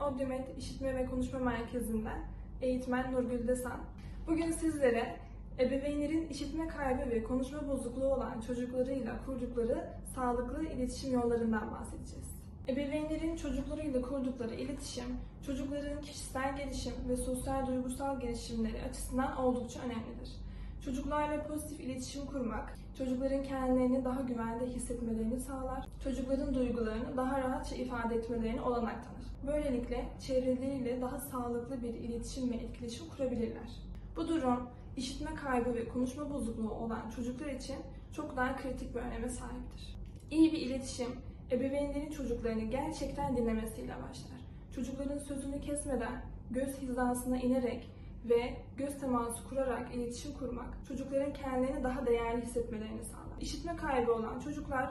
Audiomet İşitme ve Konuşma Merkezi'nden eğitmen Nurgül Desan. Bugün sizlere ebeveynlerin işitme kaybı ve konuşma bozukluğu olan çocuklarıyla kurdukları sağlıklı iletişim yollarından bahsedeceğiz. Ebeveynlerin çocuklarıyla kurdukları iletişim, çocukların kişisel gelişim ve sosyal duygusal gelişimleri açısından oldukça önemlidir. Çocuklarla pozitif iletişim kurmak, çocukların kendilerini daha güvende hissetmelerini sağlar, çocukların duygularını daha rahatça ifade etmelerine olanak tanır. Böylelikle çevreleriyle daha sağlıklı bir iletişim ve etkileşim kurabilirler. Bu durum, işitme kaybı ve konuşma bozukluğu olan çocuklar için çok daha kritik bir öneme sahiptir. İyi bir iletişim, ebeveynlerin çocuklarını gerçekten dinlemesiyle başlar. Çocukların sözünü kesmeden, göz hizasına inerek ve göz teması kurarak iletişim kurmak çocukların kendilerini daha değerli hissetmelerini sağlar. İşitme kaybı olan çocuklar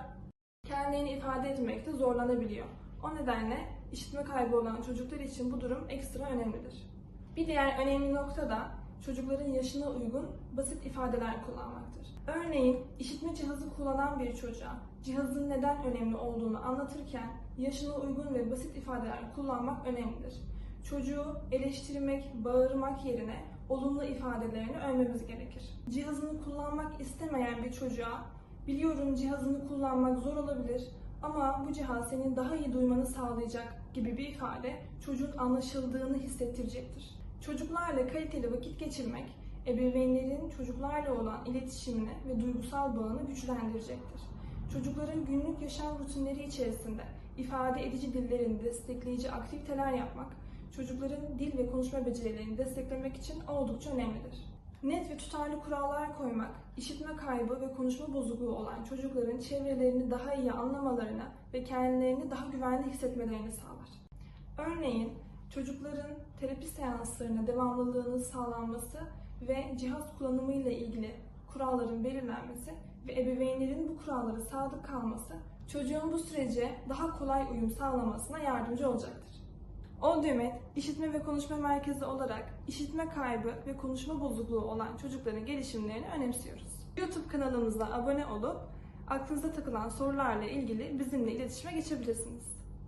kendilerini ifade etmekte zorlanabiliyor. O nedenle işitme kaybı olan çocuklar için bu durum ekstra önemlidir. Bir diğer önemli nokta da çocukların yaşına uygun basit ifadeler kullanmaktır. Örneğin işitme cihazı kullanan bir çocuğa cihazın neden önemli olduğunu anlatırken yaşına uygun ve basit ifadeler kullanmak önemlidir. Çocuğu eleştirmek, bağırmak yerine olumlu ifadelerini övmemiz gerekir. Cihazını kullanmak istemeyen bir çocuğa biliyorum cihazını kullanmak zor olabilir ama bu cihaz senin daha iyi duymanı sağlayacak gibi bir ifade çocuğun anlaşıldığını hissettirecektir. Çocuklarla kaliteli vakit geçirmek, ebeveynlerin çocuklarla olan iletişimini ve duygusal bağını güçlendirecektir. Çocukların günlük yaşam rutinleri içerisinde ifade edici dillerini destekleyici aktiviteler yapmak, çocukların dil ve konuşma becerilerini desteklemek için oldukça önemlidir. Net ve tutarlı kurallar koymak, işitme kaybı ve konuşma bozukluğu olan çocukların çevrelerini daha iyi anlamalarını ve kendilerini daha güvende hissetmelerini sağlar. Örneğin çocukların terapi seanslarına devamlılığının sağlanması ve cihaz kullanımı ile ilgili kuralların belirlenmesi ve ebeveynlerin bu kurallara sadık kalması çocuğun bu sürece daha kolay uyum sağlamasına yardımcı olacaktır. Audiomet, işitme ve konuşma merkezi olarak işitme kaybı ve konuşma bozukluğu olan çocukların gelişimlerini önemsiyoruz. YouTube kanalımıza abone olup aklınıza takılan sorularla ilgili bizimle iletişime geçebilirsiniz.